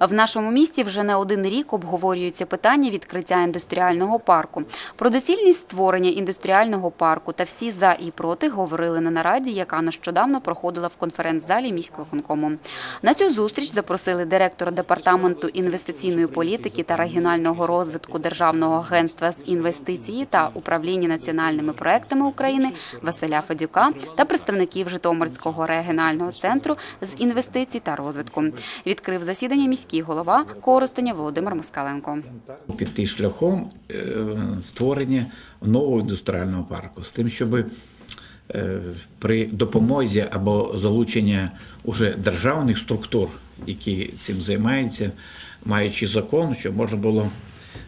В нашому місті вже не один рік обговорюються питання відкриття індустріального парку. Про доцільність створення індустріального парку та всі за і проти говорили на нараді, яка нещодавно проходила в конференц-залі міськвиконкому. На цю зустріч запросили директора департаменту інвестиційної політики та регіонального розвитку Державного агентства з інвестиції та управління національними проектами України Василя Федюка та представників Житомирського регіонального центру з інвестицій та розвитку. Відкрив засідання міський голова Коростеня Володимир Москаленко. піти шляхом е, створення нового індустріального парку з тим, щоб при допомозі або залучення уже державних структур, які цим займаються, маючи закон, щоб можна було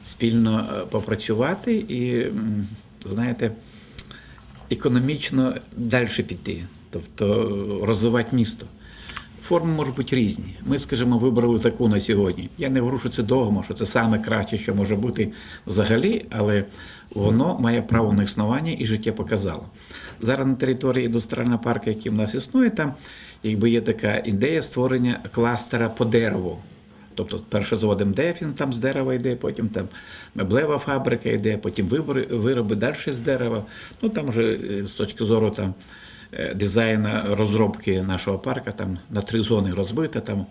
спільно е, попрацювати і, знаєте, економічно далі піти, тобто розвивати місто. Форми можуть бути різні. Ми, скажімо, вибрали таку на сьогодні. Я не говорю, що це догма, що це саме краще, що може бути взагалі, але воно має право на існування і життя показало. Зараз на території індустріального парку, який в нас існує, там якби є така ідея створення кластера по дереву. Тобто, перше заводимо дефін, там з дерева йде, потім там меблева фабрика йде, потім вироби далі з дерева. Ну там вже е, з точки зору там, е, дизайну розробки нашого парка, там на три зони розбито, там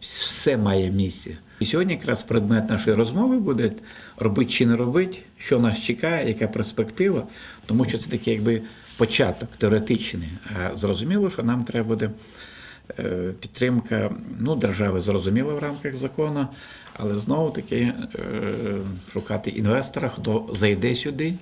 все має місце. І сьогодні якраз предмет нашої розмови буде робити чи не робити, що нас чекає, яка перспектива, тому що це такий якби початок теоретичний. А зрозуміло, що нам треба буде е, підтримка ну, держави зрозуміла в рамках закону, але знову таки е, шукати інвестора, хто зайде сюди.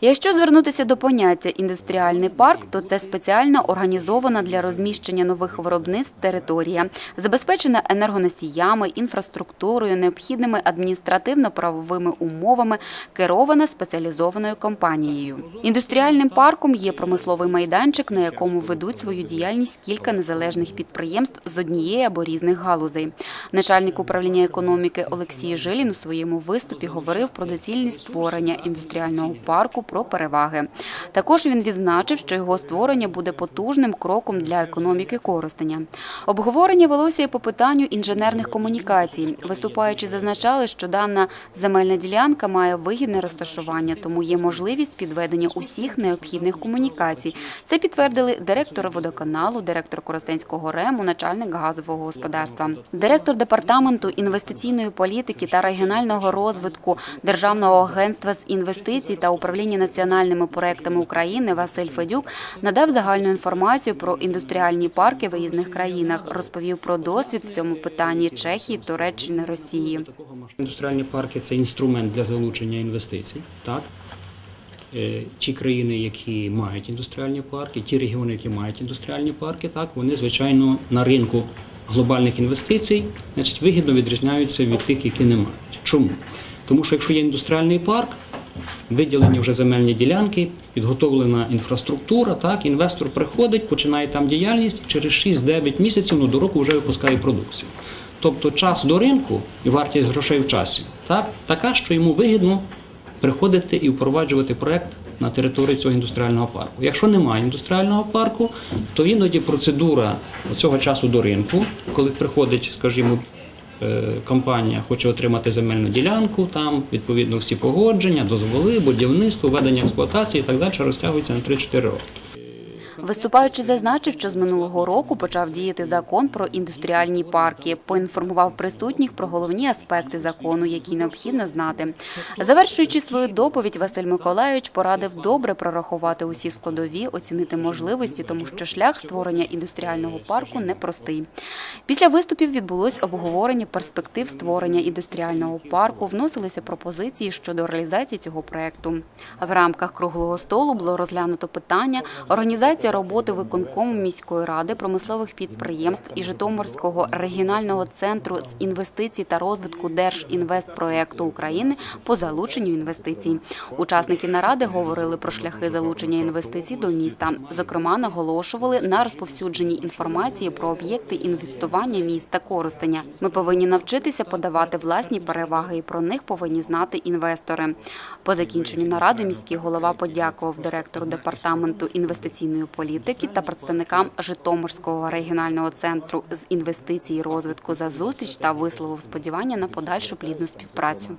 Якщо звернутися до поняття індустріальний парк, то це спеціально організована для розміщення нових виробництв територія, забезпечена енергоносіями, інфраструктурою, необхідними адміністративно-правовими умовами, керована спеціалізованою компанією. Індустріальним парком є промисловий майданчик, на якому ведуть свою діяльність кілька незалежних підприємств з однієї або різних галузей. Начальник управління економіки Олексій Жилін у своєму виступі говорив про доцільність створення індустріального парку про переваги. Також він відзначив, що його створення буде потужним кроком для економіки Коростеня. Обговорення велося і по питанню інженерних комунікацій. Виступаючи, зазначали, що дана земельна ділянка має вигідне розташування, тому є можливість підведення усіх необхідних комунікацій. Це підтвердили директор водоканалу, директор Коростенського рему, начальник газового господарства, директор департаменту інвестиційної політики та регіонального розвитку Державного агентства з інвестицій та управління національними проектами України Василь Федюк надав загальну інформацію про індустріальні парки в різних країнах, розповів про досвід в цьому питанні Чехії, Туреччини, Росії. Індустріальні парки це інструмент для залучення інвестицій. Так? Е, Ті країни, які мають індустріальні парки, ті регіони, які мають індустріальні парки, так, вони, звичайно, на ринку глобальних інвестицій значить, вигідно відрізняються від тих, які не мають. Чому? Тому що якщо є індустріальний парк, виділені вже земельні ділянки, підготовлена інфраструктура, так, інвестор приходить, починає там діяльність, через 6-9 місяців ну, до року вже випускає продукцію. Тобто час до ринку і вартість грошей в часі так, така, що йому вигідно приходити і впроваджувати проект на території цього індустріального парку. Якщо немає індустріального парку, то іноді процедура цього часу до ринку, коли приходить, скажімо, компанія хоче отримати земельну ділянку, там відповідно всі погодження, дозволи, будівництво, ведення експлуатації і так далі розтягується на 3-4 роки. Виступаючи, зазначив, що з минулого року почав діяти закон про індустріальні парки. Поінформував присутніх про головні аспекти закону, які необхідно знати. Завершуючи свою доповідь, Василь Миколайович порадив добре прорахувати усі складові, оцінити можливості, тому що шлях створення індустріального парку непростий. Після виступів відбулось обговорення перспектив створення індустріального парку. Вносилися пропозиції щодо реалізації цього проекту. В рамках круглого столу було розглянуто питання організація роботи виконкому міської ради промислових підприємств і Житомирського регіонального центру з інвестицій та розвитку Держінвестпроекту України по залученню інвестицій. Учасники наради говорили про шляхи залучення інвестицій до міста. Зокрема, наголошували на розповсюдженні інформації про об'єкти інвестування міста Коростеня. Ми повинні навчитися подавати власні переваги, і про них повинні знати інвестори. По закінченню наради міський голова подякував директору департаменту інвестиційної політики політики та представникам Житомирського регіонального центру з інвестицій і розвитку за зустріч та висловив сподівання на подальшу плідну співпрацю.